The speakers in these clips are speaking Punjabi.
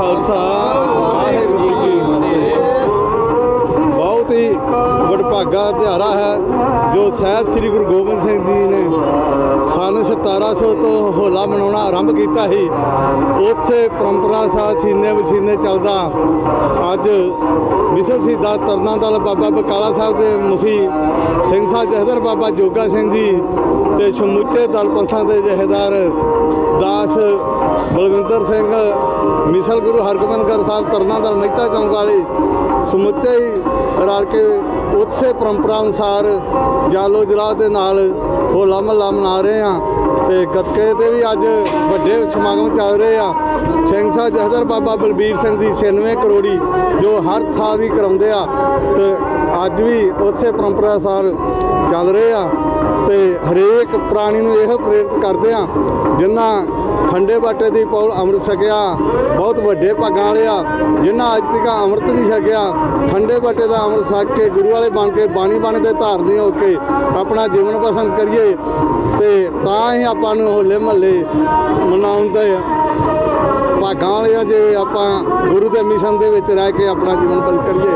ਖਾਲਸਾ, ਵਾਹਿਗੁਰੂ ਜੀ ਕੀ ਫਤਿਹ। ਬਹੁਤ ਹੀ ਵਡਭਾਗਾ ਦਿਹਾੜਾ ਹੈ, ਜੋ ਸਾਹਿਬ ਸ੍ਰੀ ਗੁਰੂ ਗੋਬਿੰਦ ਸਿੰਘ ਜੀ ਨੇ ਸਨ 1700 ਤੋਂ ਹੋਲਾ ਮਨਾਉਣਾ ਆਰੰਭ ਕੀਤਾ ਸੀ। ਉਸੇ ਪਰੰਪਰਾ ਸਾਥ ਸੀਨੇ ਵਸੀਨੇ ਚੱਲਦਾ। ਅੱਜ ਮਿਸਲ ਸਿੱਧਾ ਤਰਨਾ ਦਲ ਬਾਬਾ ਬਕਾਲਾ ਸਾਹਿਬ ਦੇ ਮੁਖੀ ਸਿੰਘ ਸਾਹਿਬ ਜਹਦਰ ਬਾਬਾ ਜੋਗਾ ਸਿੰਘ ਜੀ ਤੇ ਸਮੁੱਚੇ ਦਲ ਪੰਥਾਂ ਦੇ ਜਹੇਦਾਰ ਦਾਸ ਬਲਵਿੰਦਰ ਸਿੰਘ, ਮਿਸਲ ਗੁਰੂ ਹਰਗੋਬਿੰਦਗੜ੍ਹ ਸਾਹਿਬ ਤਰਨਾ ਦਲ, ਮਹਿਤਾ ਚੌਂਕ ਵਾਲੇ ਸਮੁੱਚੇ ਹੀ ਰਲ ਕੇ ਉਸੇ ਪਰੰਪਰਾ ਅਨੁਸਾਰ ਜਾਲੋ ਜਲਾ ਦੇ ਨਾਲ ਹੋਲਾ ਮਹੱਲਾ ਮਨਾ ਰਹੇ ਆ ਤੇ ਗੱਤਕੇ ਤੇ ਵੀ ਅੱਜ ਵੱਡੇ ਸਮਾਗਮ ਚੱਲ ਰਹੇ ਆ। ਸਿੰਘ ਸਾਹਿਬ ਜਹਦਰ ਬਾਬਾ ਬਲਬੀਰ ਸਿੰਘ ਦੀ 96 ਕਰੋੜੀ ਜੋ ਹਰ ਸਾਲ ਹੀ ਕਰਾਉਂਦੇ ਆ ਤੇ ਅੱਜ ਵੀ ਉਸੇ ਪਰੰਪਰਾ ਅਨੁਸਾਰ ਚੱਲ ਰਹੇ ਆ ਤੇ ਹਰੇਕ ਪ੍ਰਾਣੀ ਨੂੰ ਇਹ ਪ੍ਰੇਰਿਤ ਕਰਦੇ ਆ ਜਿਨ੍ਹਾਂ ਖੰਡੇ ਬਾਟੇ ਦੀ ਪੌਲ ਅੰਮ੍ਰਿਤ ਛਕਿਆ। ਬਹੁਤ ਵੱਡੇ ਭਾਗਾਂ ਵਾਲੇ ਆ ਜਿਨ੍ਹਾਂ ਅੱਜ ਤੱਕ ਅੰਮ੍ਰਿਤ ਨਹੀਂ ਛਕਿਆ। ਖੰਡੇ ਬਾਟੇ ਦਾ ਅੰਮ੍ਰਿਤ ਛਕ ਕੇ ਗੁਰੂ ਵਾਲੇ ਬਣ ਕੇ ਬਾਣੀ ਬਣ ਦੇ ਧਾਰਨੀ ਹੋ ਕੇ ਆਪਣਾ ਜੀਵਨ ਪਸੰਦ ਕਰੀਏ। ਤੇ ਤਾਂ ਹੀ ਆਪਾਂ ਨੂੰ ਹੋਲੇ ਮਹੱਲੇ ਮਨਾਉਂਦੇ ਭਾਗਾਂ ਵਾਲੇ ਆ ਜੇ ਆਪਾਂ ਗੁਰੂ ਦੇ ਮਿਸ਼ਨ ਦੇ ਵਿੱਚ ਰਹਿ ਕੇ ਆਪਣਾ ਜੀਵਨ ਬਸਰ ਕਰੀਏ।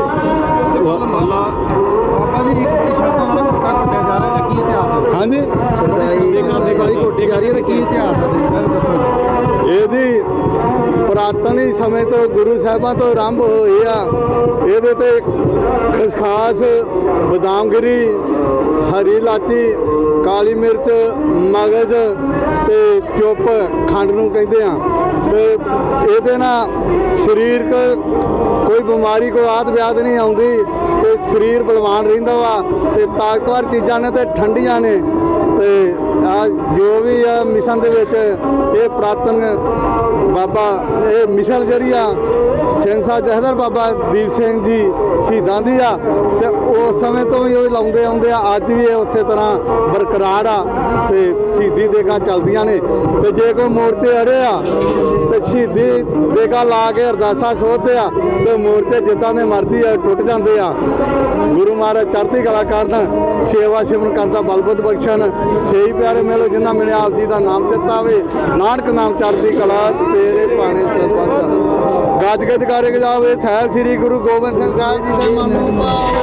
ਬਾਬਾ ਜੀ ਇੱਕ ਬੜੀ ਸ਼ਰਤਾਂ ਨਾਲ ਘੋਟਾ ਘੋਟਿਆ ਜਾ ਰਿਹਾ ਦਾ ਕੀ ਇਤਿਹਾਸ ਹੈ? ਹਾਂਜੀ। ਦੀ ਘੋਟੀ ਜਾ ਰਹੀ ਹੈ ਤਾਂ ਕੀ ਇਤਿਹਾਸ ਹੈ? ਇਹਦੀ ਪੁਰਾਤਨ ਸਮੇਂ ਤੋਂ ਗੁਰੂ ਸਾਹਿਬਾਂ ਤੋਂ ਆਰੰਭ ਹੋਈ ਆ। ਇਹਦੇ ਤੇ ਖਸਖਾਸ, ਬਦਾਮਗਿਰੀ, ਹਰੀ ਲਾਚੀ ਕਾਲੀ ਮਿਰਚ, ਮਗਜ਼ ਤੇ ਚੁੱਪ ਖੰਡ ਨੂੰ ਕਹਿੰਦੇ ਆ। ਤੇ ਇਹਦੇ ਨਾਲ ਸਰੀਰਕ ਕੋਈ ਬਿਮਾਰੀ, ਕੋਈ ਆਦ ਵਿਆਦ ਨਹੀਂ ਆਉਂਦੀ। ਤੇ ਸਰੀਰ ਬਲਵਾਨ ਰਹਿੰਦਾ ਵਾ ਤੇ ਤਾਕਤਵਰ ਚੀਜ਼ਾਂ ਨੇ ਤੇ ਠੰਡੀਆਂ ਨੇ। ਤੇ ਆ ਜੋ ਵੀ ਆ ਮਿਸ਼ਨ ਦੇ ਵਿੱਚ ਇਹ ਪ੍ਰਾਤਨ ਬਾਬਾ, ਇਹ ਮਿਸ਼ਨ ਜਿਹੜੀ ਆ ਸਿੰਘ ਜਹਦਰ ਬਾਬਾ ਦੀਪ ਸਿੰਘ ਜੀ ਸ਼ਹੀਦਾਂ ਦੀ ਆ, ਤੇ ਉਸ ਸਮੇਂ ਤੋਂ ਵੀ ਉਹ ਲਾਉਂਦੇ ਆਉਂਦੇ ਆ, ਅੱਜ ਵੀ ਇਹ ਉਸੇ ਤਰ੍ਹਾਂ ਬਰਕਰਾਰ ਆ ਤੇ ਸ਼ਹੀਦੀ ਦੇਗਾ ਚੱਲਦੀਆਂ ਨੇ। ਤੇ ਜੇ ਕੋਈ ਮੋਰਚੇ ਅੜੇ ਆ ਤੇ ਸ਼ਹੀਦੀ ਦੇਗਾ ਲਾ ਕੇ ਅਰਦਾਸਾਂ ਸੋਧਦੇ ਆ ਤੇ ਮੋਰਚੇ ਜਿੱਦਾਂ ਦੇ ਮਰਜ਼ੀ ਆ, ਟੁੱਟ ਜਾਂਦੇ ਆ। ਗੁਰੂ ਮਹਾਰਾਜ ਚੜ੍ਹਦੀ ਕਲਾ ਕਰਨ, ਸੇਵਾ ਸਿਮਰਨ ਕਰਦਾ ਬਲਬੁੱਧ ਬਖਸ਼ਣ ਛੇ ਪਿਆਰੇ ਮਿਲੋ ਜਿਨ੍ਹਾਂ ਮਿਲਿਆ ਆਪ ਜੀ ਦਾ ਨਾਮ ਚਿਤਾਵੇ ਨਾਨਕ ਨਾਮ ਚੜ੍ਹਦੀ ਕਲਾ ਤੇਰੇ ਪਾਣੇ ਸਰਬੱਤ ਗੱਜ ਗੱਜ ਕਰੇ ਜਾਵੇ ਸਾਹਿਬ ਸ੍ਰੀ ਗੁਰੂ ਗੋਬਿੰਦ ਸਿੰਘ ਸਾਹਿਬ ਜੀ ਦਾ ਮਨ ਨੂੰ ਪਾਵੇ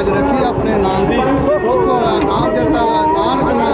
ਅਕਾਲ ਰੱਖੀ ਆਪਣੇ ਨਾਮ ਦੀ। ਸੁੱਖ ਨਾਮ ਦਿੱਤਾ ਵਾ ਨਾਨਕ ਨਾਮ